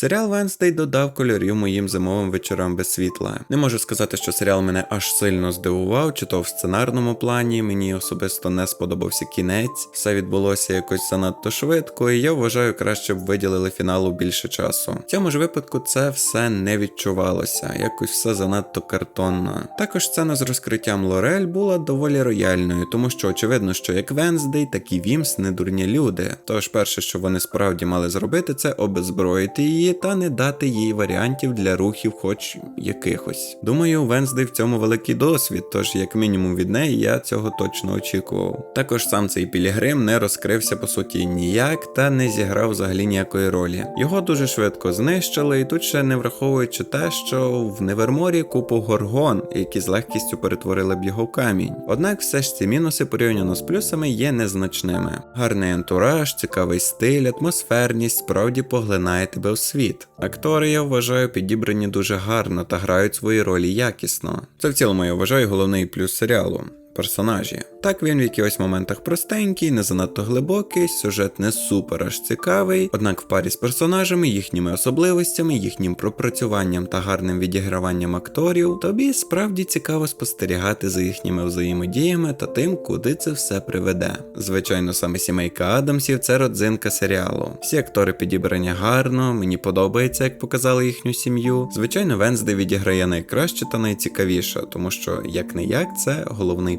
Серіал Венстей додав кольорів моїм зимовим вечорам без світла. Не можу сказати, що серіал мене аж сильно здивував, чи то в сценарному плані мені особисто не сподобався кінець, все відбулося якось занадто швидко, і я вважаю, краще б виділили фіналу більше часу. В цьому ж випадку це все не відчувалося, якось все занадто картонно. Також сцена з розкриттям Лорель була доволі рояльною, тому що очевидно, що як Венздей, так і Вімс не дурні люди. Тож перше, що вони справді мали зробити, це обезброїти її та не дати їй варіантів для рухів, хоч якихось. Думаю, у Венздей в цьому великий досвід, тож як мінімум від неї я цього точно очікував. Також сам цей Пілігрим не розкрився по суті ніяк та не зіграв взагалі ніякої ролі. Його дуже швидко знищили, і тут ще не враховуючи те, що в Неверморі купу горгон, які з легкістю перетворили б його в камінь. Однак все ж ці мінуси порівняно з плюсами є незначними. Гарний антураж, цікавий стиль, атмосферність справді поглинає тебе в світ. Актори, я вважаю, підібрані дуже гарно та грають свої ролі якісно. Це в цілому я вважаю головний плюс серіалу. Персонажі. Так він в якихось моментах простенький, не занадто глибокий, сюжет не супер аж цікавий, однак в парі з персонажами, їхніми особливостями, їхнім пропрацюванням та гарним відіграванням акторів, тобі справді цікаво спостерігати за їхніми взаємодіями та тим, куди це все приведе. Звичайно, саме сімейка Адамсів це родзинка серіалу. Всі актори підібрані гарно, мені подобається, як показали їхню сім'ю. Звичайно, Венсде відіграє найкраще та найцікавіше, тому що як не як це головний.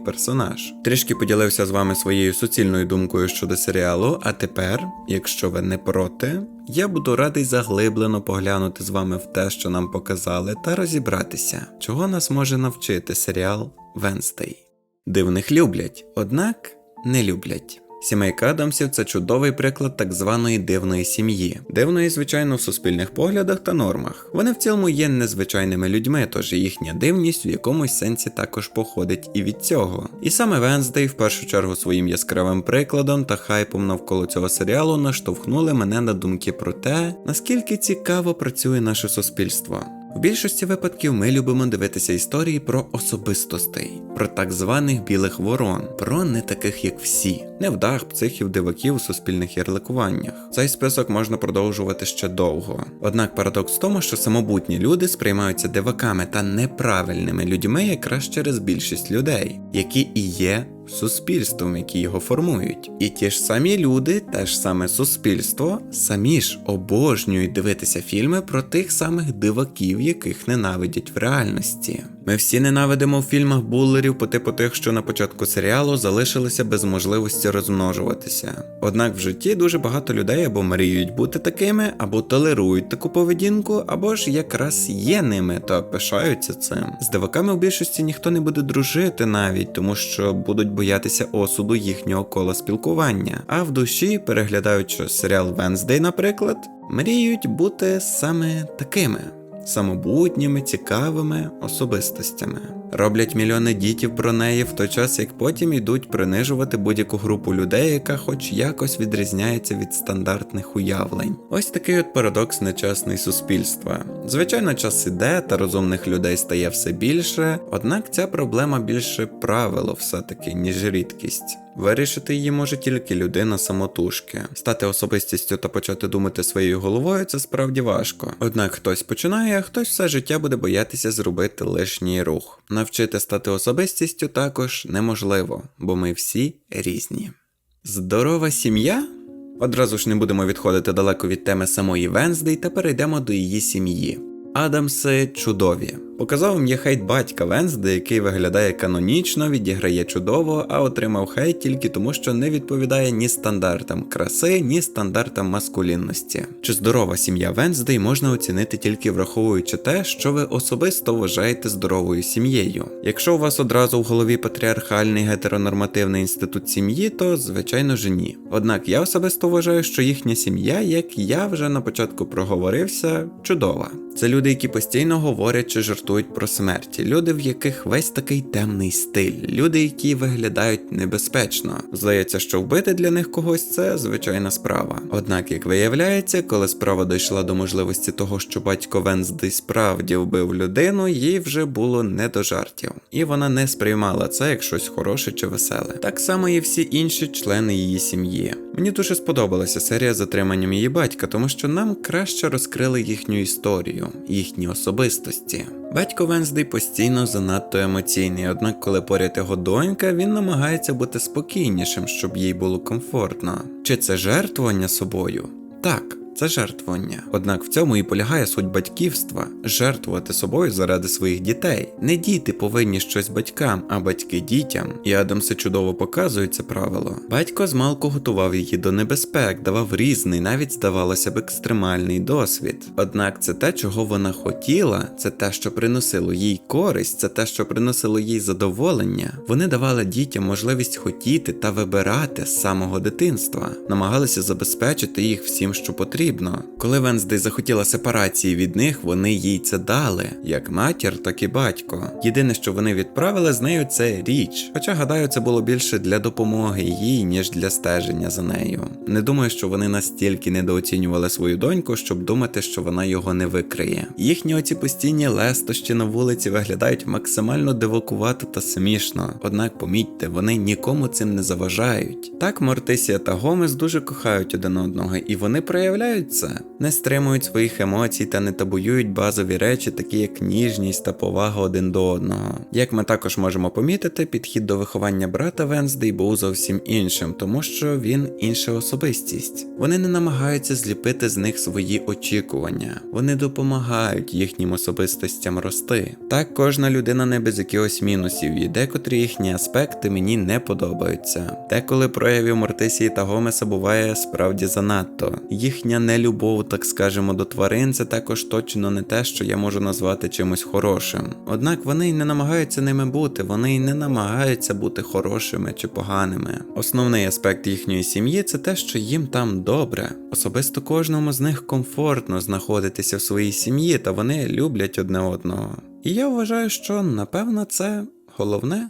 Трішки поділився з вами своєю суцільною думкою щодо серіалу. А тепер, якщо ви не проти, я буду радий заглиблено поглянути з вами в те, що нам показали, та розібратися, чого нас може навчити серіал Венстей. Дивних люблять, однак не люблять. Сімейка Адамсів це чудовий приклад так званої дивної сім'ї, дивної, звичайно, в суспільних поглядах та нормах. Вони в цілому є незвичайними людьми, тож їхня дивність в якомусь сенсі також походить і від цього. І саме Венздей в першу чергу своїм яскравим прикладом та хайпом навколо цього серіалу наштовхнули мене на думки про те, наскільки цікаво працює наше суспільство. В більшості випадків ми любимо дивитися історії про особистостей, про так званих білих ворон, про не таких як всі, невдах, психів, диваків у суспільних ярликуваннях. Цей список можна продовжувати ще довго. Однак парадокс в тому, що самобутні люди сприймаються диваками та неправильними людьми якраз через більшість людей, які і є суспільством, які його формують. І ті ж самі люди, те ж саме суспільство, самі ж обожнюють дивитися фільми про тих самих диваків, яких ненавидять в реальності. Ми всі ненавидимо в фільмах булерів по типу тих, що на початку серіалу залишилися без можливості розмножуватися. Однак в житті дуже багато людей або мріють бути такими, або толерують таку поведінку, або ж якраз є ними та пишаються цим. З диваками в більшості ніхто не буде дружити навіть, тому що будуть боятися осуду їхнього кола спілкування. А в душі, переглядаючи серіал Венздей, наприклад, мріють бути саме такими. Самобутніми, цікавими особистостями роблять мільйони дітів про неї в той час, як потім йдуть принижувати будь-яку групу людей, яка хоч якось відрізняється від стандартних уявлень. Ось такий от парадокс нечесний суспільства. Звичайно, час іде, та розумних людей стає все більше, однак ця проблема більше правило все-таки, ніж рідкість. Вирішити її може тільки людина самотужки. Стати особистістю та почати думати своєю головою це справді важко. Однак хтось починає, а хтось все життя буде боятися зробити лишній рух. Навчити стати особистістю також неможливо, бо ми всі різні. Здорова сім'я? Одразу ж не будемо відходити далеко від теми самої Венздей та перейдемо до її сім'ї. Адамси чудові. Показав мені хейт батька Венсде, який виглядає канонічно, відіграє чудово, а отримав хейт тільки тому, що не відповідає ні стандартам краси, ні стандартам маскулінності. Чи здорова сім'я Венсдей можна оцінити тільки враховуючи те, що ви особисто вважаєте здоровою сім'єю. Якщо у вас одразу в голові патріархальний гетеронормативний інститут сім'ї, то звичайно ж ні. Однак я особисто вважаю, що їхня сім'я, як я вже на початку проговорився, чудова. Це люди, які постійно говорять чи жартують жартують про смерті, люди, в яких весь такий темний стиль, люди, які виглядають небезпечно. Здається, що вбити для них когось це звичайна справа. Однак, як виявляється, коли справа дійшла до можливості того, що батько Венсдей справді вбив людину, їй вже було не до жартів, і вона не сприймала це як щось хороше чи веселе. Так само і всі інші члени її сім'ї. Мені дуже сподобалася серія затриманням її батька, тому що нам краще розкрили їхню історію, їхні особистості. Батько Венздей постійно занадто емоційний, однак, коли поряд його донька, він намагається бути спокійнішим, щоб їй було комфортно. Чи це жертвування собою? Так. Це жертвування. Однак в цьому і полягає суть батьківства жертвувати собою заради своїх дітей. Не діти повинні щось батькам, а батьки дітям. І Адамси чудово показує це правило. Батько змалку готував її до небезпек, давав різний, навіть здавалося б, екстремальний досвід. Однак це те, чого вона хотіла, це те, що приносило їй користь, це те, що приносило їй задоволення. Вони давали дітям можливість хотіти та вибирати з самого дитинства, намагалися забезпечити їх всім, що потрібно. Коли Венздей захотіла сепарації від них, вони їй це дали, як матір, так і батько. Єдине, що вони відправили з нею, це річ. Хоча, гадаю, це було більше для допомоги їй, ніж для стеження за нею. Не думаю, що вони настільки недооцінювали свою доньку, щоб думати, що вона його не викриє. Їхні оці постійні лестощі на вулиці виглядають максимально дивакувато та смішно. Однак помітьте, вони нікому цим не заважають. Так, Мортисія та Гомес дуже кохають один одного, і вони проявляють це, не стримують своїх емоцій та не табуюють базові речі, такі як ніжність та повага один до одного. Як ми також можемо помітити, підхід до виховання брата Венздей був зовсім іншим, тому що він інша особистість. Вони не намагаються зліпити з них свої очікування, вони допомагають їхнім особистостям рости. Так, кожна людина не без якихось мінусів, і декотрі їхні аспекти мені не подобаються. Деколи проявів Мортисії та Гомеса буває справді занадто. Їхня нелюбов, так скажемо, до тварин це також точно не те, що я можу назвати чимось хорошим. Однак вони й не намагаються ними бути, вони й не намагаються бути хорошими чи поганими. Основний аспект їхньої сім'ї це те, що їм там добре. Особисто кожному з них комфортно знаходитися в своїй сім'ї, та вони люблять одне одного. І я вважаю, що напевно це головне.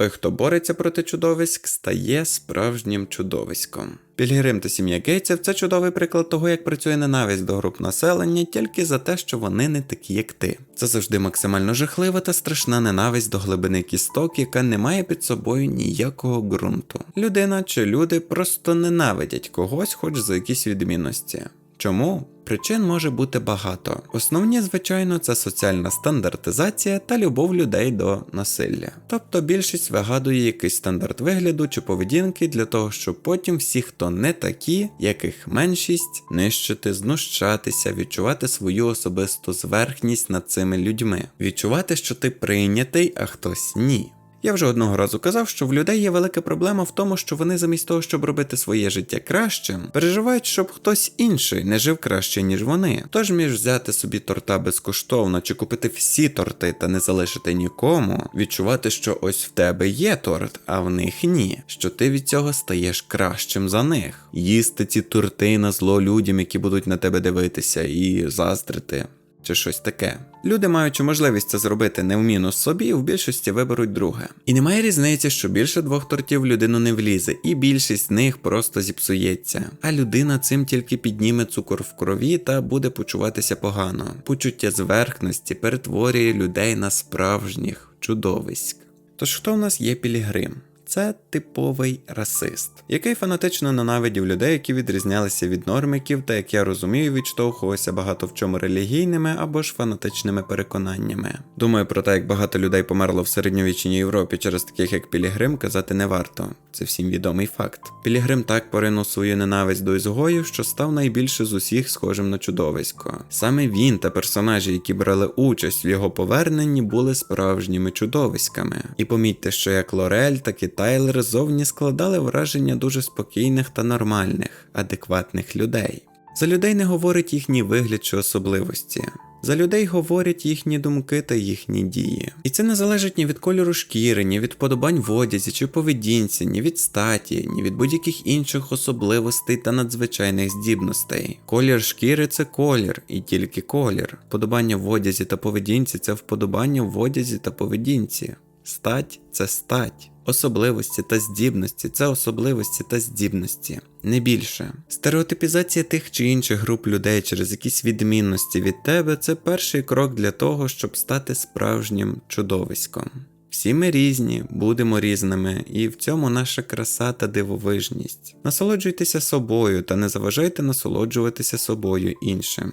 Той, хто бореться проти чудовиськ, стає справжнім чудовиськом. Пільгрим та сім'я Гейтсів це чудовий приклад того, як працює ненависть до груп населення тільки за те, що вони не такі, як ти. Це завжди максимально жахлива та страшна ненависть до глибини кісток, яка не має під собою ніякого ґрунту. Людина чи люди просто ненавидять когось, хоч за якісь відмінності. Чому? Причин може бути багато. Основні, звичайно, це соціальна стандартизація та любов людей до насилля. Тобто більшість вигадує якийсь стандарт вигляду чи поведінки для того, щоб потім всі, хто не такі, яких меншість, нищити, знущатися, відчувати свою особисту зверхність над цими людьми, відчувати, що ти прийнятий, а хтось ні. Я вже одного разу казав, що в людей є велика проблема в тому, що вони замість того, щоб робити своє життя кращим, переживають, щоб хтось інший не жив краще, ніж вони. Тож між взяти собі торта безкоштовно чи купити всі торти та не залишити нікому, відчувати, що ось в тебе є торт, а в них ні, що ти від цього стаєш кращим за них. Їсти ці торти на зло людям, які будуть на тебе дивитися, і заздрити. Чи щось таке. Люди, маючи можливість це зробити не в мінус собі, в більшості виберуть друге. І немає різниці, що більше двох тортів людину не влізе, і більшість з них просто зіпсується. А людина цим тільки підніме цукор в крові та буде почуватися погано. Почуття зверхності перетворює людей на справжніх чудовиськ. Тож хто в нас є Пілігрим? Це типовий расист, який фанатично ненавидів людей, які відрізнялися від нормиків, та як я розумію, відштовхувався багато в чому релігійними або ж фанатичними переконаннями. Думаю, про те, як багато людей померло в середньовічній Європі через таких як Пілігрим, казати не варто. Це всім відомий факт. Пілігрим так поринув свою ненависть до ізгоїв, що став найбільше з усіх схожим на чудовисько. Саме він та персонажі, які брали участь в його поверненні, були справжніми чудовиськами. І помітьте, що як Лорель, так і Тайлер зовні складали враження дуже спокійних та нормальних, адекватних людей. За людей не говорить їхній вигляд чи особливості. За людей говорять їхні думки та їхні дії. І це не залежить ні від кольору шкіри, ні від вподобань в одязі чи поведінці, ні від статі, ні від будь-яких інших особливостей та надзвичайних здібностей. Колір шкіри це колір, і тільки колір. Вподобання в одязі та поведінці це вподобання в одязі та поведінці. Стать це стать. Особливості та здібності це особливості та здібності, не більше. Стереотипізація тих чи інших груп людей через якісь відмінності від тебе це перший крок для того, щоб стати справжнім чудовиськом. Всі ми різні, будемо різними, і в цьому наша краса та дивовижність. Насолоджуйтеся собою та не заважайте насолоджуватися собою іншим.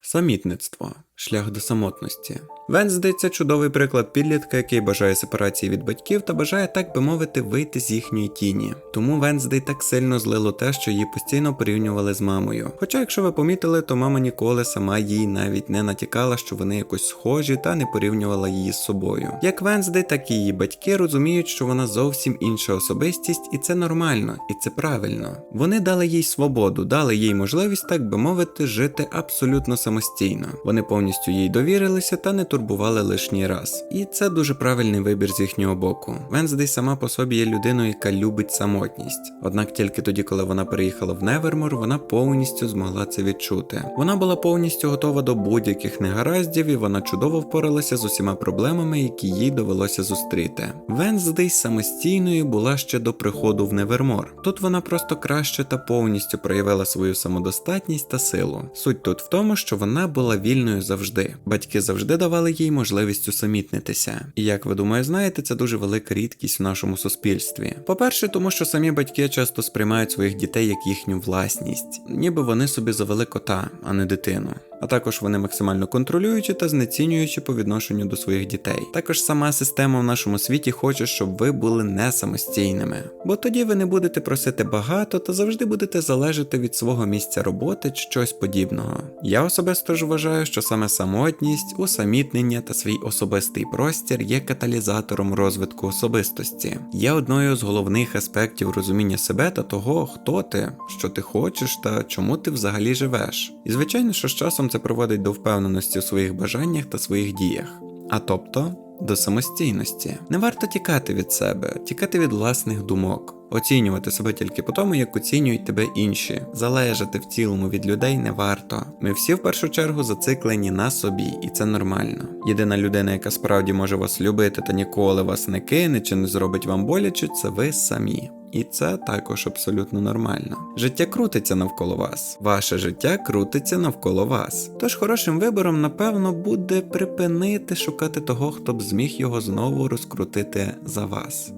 Самітництво шлях до самотності. Венздей це чудовий приклад підлітка, який бажає сепарації від батьків та бажає, так би мовити, вийти з їхньої тіні. Тому Венздей так сильно злило те, що її постійно порівнювали з мамою. Хоча, якщо ви помітили, то мама ніколи сама їй навіть не натякала, що вони якось схожі та не порівнювала її з собою. Як Венздей, так і її батьки розуміють, що вона зовсім інша особистість, і це нормально, і це правильно. Вони дали їй свободу, дали їй можливість, так би мовити, жити абсолютно самостійно. Вони повністю їй довірилися та не турбували лишній раз. І це дуже правильний вибір з їхнього боку. Венздей сама по собі є людиною, яка любить самотність. Однак тільки тоді, коли вона переїхала в Невермор, вона повністю змогла це відчути. Вона була повністю готова до будь-яких негараздів, і вона чудово впоралася з усіма проблемами, які їй довелося зустріти. Венздей самостійною була ще до приходу в Невермор. Тут вона просто краще та повністю проявила свою самодостатність та силу. Суть тут в тому, що вона була вільною завжди. Батьки завжди давали їй можливість усамітнитися. І як ви думаю, знаєте, це дуже велика рідкість в нашому суспільстві. По-перше, тому що самі батьки часто сприймають своїх дітей як їхню власність, ніби вони собі завели кота, а не дитину. А також вони максимально контролюючі та знецінюючі по відношенню до своїх дітей. Також сама система в нашому світі хоче, щоб ви були не самостійними, бо тоді ви не будете просити багато та завжди будете залежати від свого місця роботи чи щось подібного. Я особисто ж вважаю, що саме самотність, усамітнення та свій особистий простір є каталізатором розвитку особистості, є одною з головних аспектів розуміння себе та того, хто ти, що ти хочеш та чому ти взагалі живеш. І звичайно, що з часом це приводить до впевненості у своїх бажаннях та своїх діях. А тобто до самостійності. Не варто тікати від себе, тікати від власних думок, оцінювати себе тільки по тому, як оцінюють тебе інші. Залежати в цілому від людей не варто. Ми всі в першу чергу зациклені на собі, і це нормально. Єдина людина, яка справді може вас любити та ніколи вас не кине чи не зробить вам боляче, це ви самі. І це також абсолютно нормально. Життя крутиться навколо вас. Ваше життя крутиться навколо вас. Тож хорошим вибором, напевно, буде припинити шукати того, хто б зміг його знову розкрутити за вас.